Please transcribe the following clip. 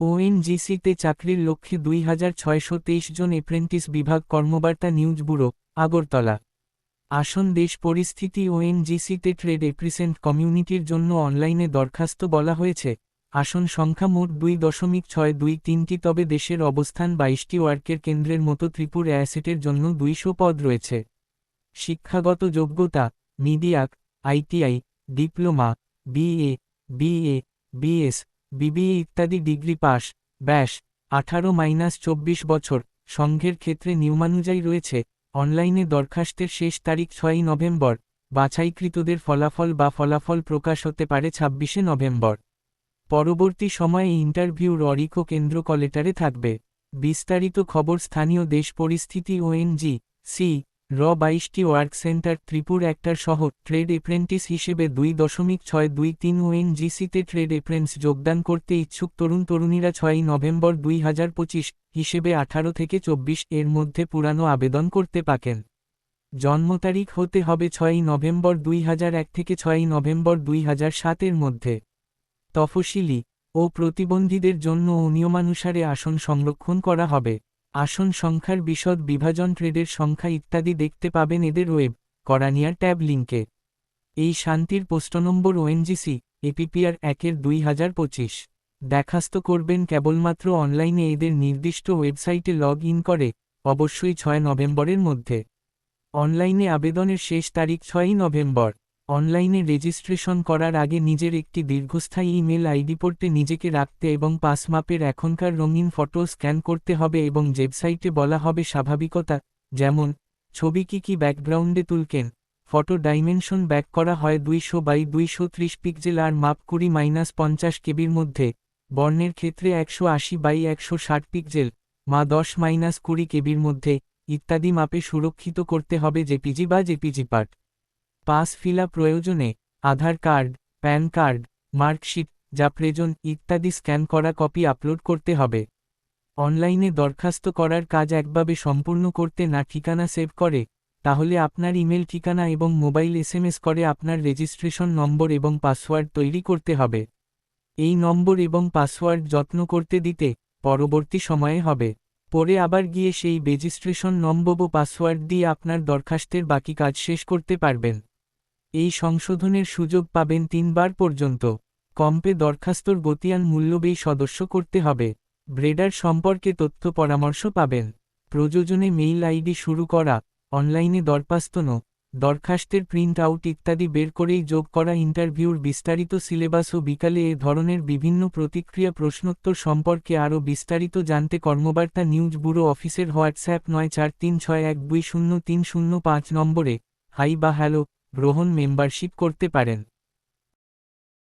ওএনজিসিতে চাকরির লক্ষ্যে দুই হাজার ছয়শো তেইশ জন এপ্রেন্টিস বিভাগ কর্মবার্তা নিউজ ব্যুরো, আগরতলা। আসন দেশ পরিস্থিতি ওএনজিসিতে ট্রেড এপ্রিসেন্ট কমিউনিটির জন্য অনলাইনে দরখাস্ত বলা হয়েছে। আসন সংখ্যা মোট দুই দশমিক ছয় দুই তিনটি, তবে দেশের অবস্থান বাইশটি ওয়ার্কের কেন্দ্রের মতো ত্রিপুর অ্যাসেটের জন্য দুইশো পদ রয়েছে। শিক্ষাগত যোগ্যতা, মিডিয়াক, ITI, diploma, BA BA, BS BBA ইত্যাদি ডিগ্রি পাস, ব্যাস, আঠারো মাইনাস চব্বিশ বছর, সংঘের ক্ষেত্রে নিয়মানুযায়ী রয়েছে, অনলাইনে দরখাস্তের শেষ তারিখ ছয়ই নভেম্বর, বাছাইকৃতদের ফলাফল বা ফলাফল প্রকাশ হতে পারে ছাব্বিশে নভেম্বর। পরবর্তী সময়ে ইন্টারভিউর অরিকো কেন্দ্র কলেটারে থাকবে। বিস্তারিত খবর স্থানীয় দেশ পরিস্থিতি ওএনজি সি র বাইশটি ওয়ার্ক সেন্টার ত্রিপুর একটার সহ ট্রেড এপ্রেন্টিস হিসেবে দুই দশমিক ছয় দুই তিন ওএনজিসিতে ট্রেড এপ্রেন্স যোগদান করতে ইচ্ছুক তরুণ তরুণীরা ছয়ই নভেম্বর দুই হাজার পঁচিশ হিসেবে আঠারো থেকে চব্বিশ এর মধ্যে পুরানো আবেদন করতে পাকেন। জন্ম তারিখ হতে হবে ছয়ই নভেম্বর দুই হাজার এক থেকে ছয়ই নভেম্বর দুই হাজার সাতের মধ্যে। তফসিলি ও প্রতিবন্ধীদের জন্য নিয়মানুসারে আসন সংরক্ষণ করা হবে। আসন সংখ্যার বিশদ বিভাজন ট্রেডের সংখ্যা ইত্যাদি দেখতে পাবেন এদের ওয়েব, করানিয়ার ট্যাব লিঙ্কে এই শান্তির পোস্ট নম্বর ওএনজিসি এপিপিআর একের দুই হাজার পঁচিশ। দেখাস্ত করবেন কেবলমাত্র অনলাইনে এদের নির্দিষ্ট ওয়েবসাইটে লগ ইন করে, অবশ্যই ছয় নভেম্বরের মধ্যে। অনলাইনে আবেদনের শেষ তারিখ ছয়ই নভেম্বর। অনলাইনে রেজিস্ট্রেশন করার আগে নিজের একটি দীর্ঘস্থায়ী ইমেল আইডি পড়তে নিজেকে রাখতে এবং পাস মাপের এখনকার রঙিন ফটো স্ক্যান করতে হবে এবং ওয়েবসাইটে বলা হবে স্বাভাবিকতা, যেমন ছবি কি কি ব্যাকগ্রাউন্ডে তুলকেন? ফটো ডাইমেনশন ব্যাক করা হয় দুইশো বাই দুইশো ত্রিশ পিক্সেল আর মাপ কুড়ি মাইনাস পঞ্চাশ কেবির মধ্যে, বর্ণের ক্ষেত্রে একশো আশি বাই একশো ষাট পিক্সেল, মা দশ মাইনাস কুড়ি কেবির মধ্যে, ইত্যাদি মাপে সুরক্ষিত করতে হবে জেপিজি বা জেপিজি পার্ট। পাস ফিলা প্রয়োজনে Aadhaar card, PAN card, marksheet যা প্রয়োজন ইত্যাদি স্ক্যান করা কপি আপলোড করতে হবে। অনলাইনে দরখাস্ত করার কাজ একভাবে সম্পূর্ণ করতে না ঠিকানা সেভ করে, তাহলে আপনার ইমেল ঠিকানা এবং মোবাইল এসএমএস করে আপনার রেজিস্ট্রেশন নম্বর এবং পাসওয়ার্ড তৈরি করতে হবে। এই নম্বর এবং পাসওয়ার্ড যত্ন করতে দিতে পরবর্তী সময়ে হবে। পরে আবার গিয়ে সেই রেজিস্ট্রেশন নম্বর ও পাসওয়ার্ড দিয়ে আপনার দরখাস্তের বাকি কাজ শেষ করতে পারবেন। এই সংশোধনের সুযোগ পাবেন তিনবার পর্যন্ত। কম্পে দরখাস্তর গতিয়ান মূল্যবেই সদস্য করতে হবে। ব্রেডার সম্পর্কে তথ্য পরামর্শ পাবেন। প্রযোজনে মেইল আইডি শুরু করা, অনলাইনে দরপাস্তনো দরখাস্তের প্রিন্ট আউট ইত্যাদি বের করেই যোগ করা ইন্টারভিউর বিস্তারিত সিলেবাস ও বিকালে এ ধরনের বিভিন্ন প্রতিক্রিয়া প্রশ্নোত্তর সম্পর্কে আরও বিস্তারিত জানতে কর্মবার্তা নিউজ ব্যুরো অফিসের হোয়াটসঅ্যাপ নয় চার তিন ছয় এক দুই শূন্য তিন শূন্য পাঁচ নম্বরে। হাই বা হ্যালো গ্রহণ মেম্বারশিপ করতে পারেন।